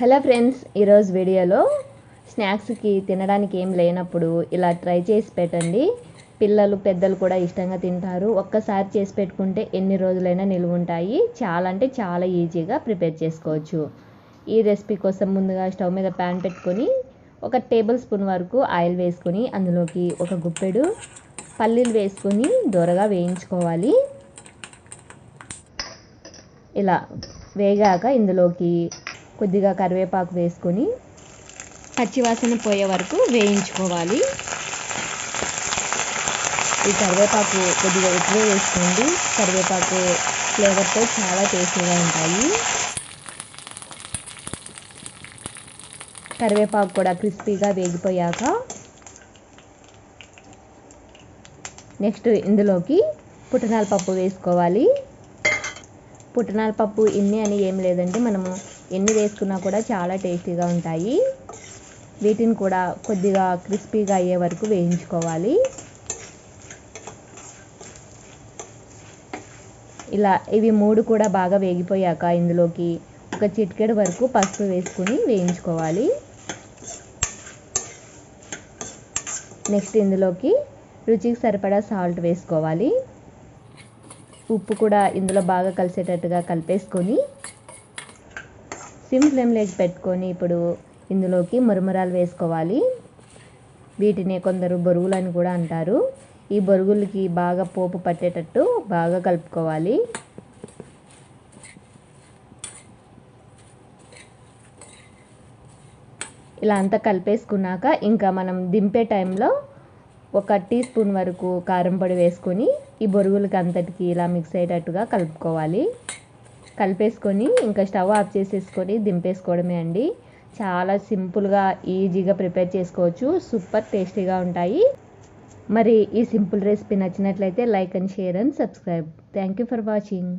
Hello friends ఈరోజు వీడియోలో స్నాక్స్కి తినడానికి ఏం లేనప్పుడు ఇలా ట్రై చేసి పెట్టండి. పిల్లలు పెద్దలు కూడా ఇష్టంగా తింటారు. ఒక్కసారి చేసి పెట్టుకుంటే ఎన్ని రోజులైనా నిలువ ఉంటాయి. చాలా అంటే చాలా ఈజీగా ప్రిపేర్ చేసుకోవచ్చు. ఈ రెసిపీ కోసం ముందుగా స్టవ్ మీద ప్యాన్ పెట్టుకొని ఒక టేబుల్ స్పూన్ వరకు ఆయిల్ వేసుకొని అందులోకి ఒక గుప్పెడు పల్లీలు వేసుకొని దొరగా వేయించుకోవాలి. ఇలా వేగాక ఇందులోకి కొద్దిగా కరివేపాకు వేసుకొని పచ్చివాసన పోయే వరకు వేయించుకోవాలి. ఈ కరివేపాకు కొద్దిగా ఎక్కువ వేసుకోండి. కరివేపాకు ఫ్లేవర్తో చాలా టేస్టీగా ఉంటాయి. కరివేపాకు కూడా క్రిస్పీగా వేగిపోయాక నెక్స్ట్ ఇందులోకి పుట్టినాల పప్పు వేసుకోవాలి. పుట్నాల పప్పు ఇన్ని అని ఏం లేదండి. మనము ఎన్ని వేసుకున్నా కూడా చాలా టేస్టీగా ఉంటాయి. వీటిని కూడా కొద్దిగా క్రిస్పీగా అయ్యే వరకు వేయించుకోవాలి. ఇలా ఇవి మూడు కూడా బాగా వేగిపోయాక ఇందులోకి ఒక చిటికెడు వరకు పసుపు వేసుకుని వేయించుకోవాలి. నెక్స్ట్ ఇందులోకి రుచికి సరిపడా సాల్ట్ వేసుకోవాలి. ఉప్పు కూడా ఇందులో బాగా కలిసేటట్టుగా కలిపేసుకొని సిమ్ ఫ్లేమ్లోకి పెట్టుకొని ఇప్పుడు ఇందులోకి మురమురాలు వేసుకోవాలి. వీటిని కొందరు బొరుగులని కూడా అంటారు. ఈ బొరుగులకి బాగా పోపు పట్టేటట్టు బాగా కలుపుకోవాలి. ఇలా అంతా కలిపేసుకున్నాక ఇంకా మనం దింపే టైంలో ఒక టీ స్పూన్ వరకు కారం పొడి వేసుకొని ఈ బొరుగులకి అంతటికి ఇలా మిక్స్ అయ్యేటట్టుగా కలుపుకోవాలి. కలిపేసుకొని ఇంకా స్టవ్ ఆఫ్ చేసేసుకొని దింపేసుకోవడమే అండి. చాలా సింపుల్గా ఈజీగా ప్రిపేర్ చేసుకోవచ్చు. సూపర్ టేస్టీగా ఉంటాయి. మరి ఈ సింపుల్ రెసిపీ నచ్చినట్లయితే like and share and subscribe. Thank you for watching.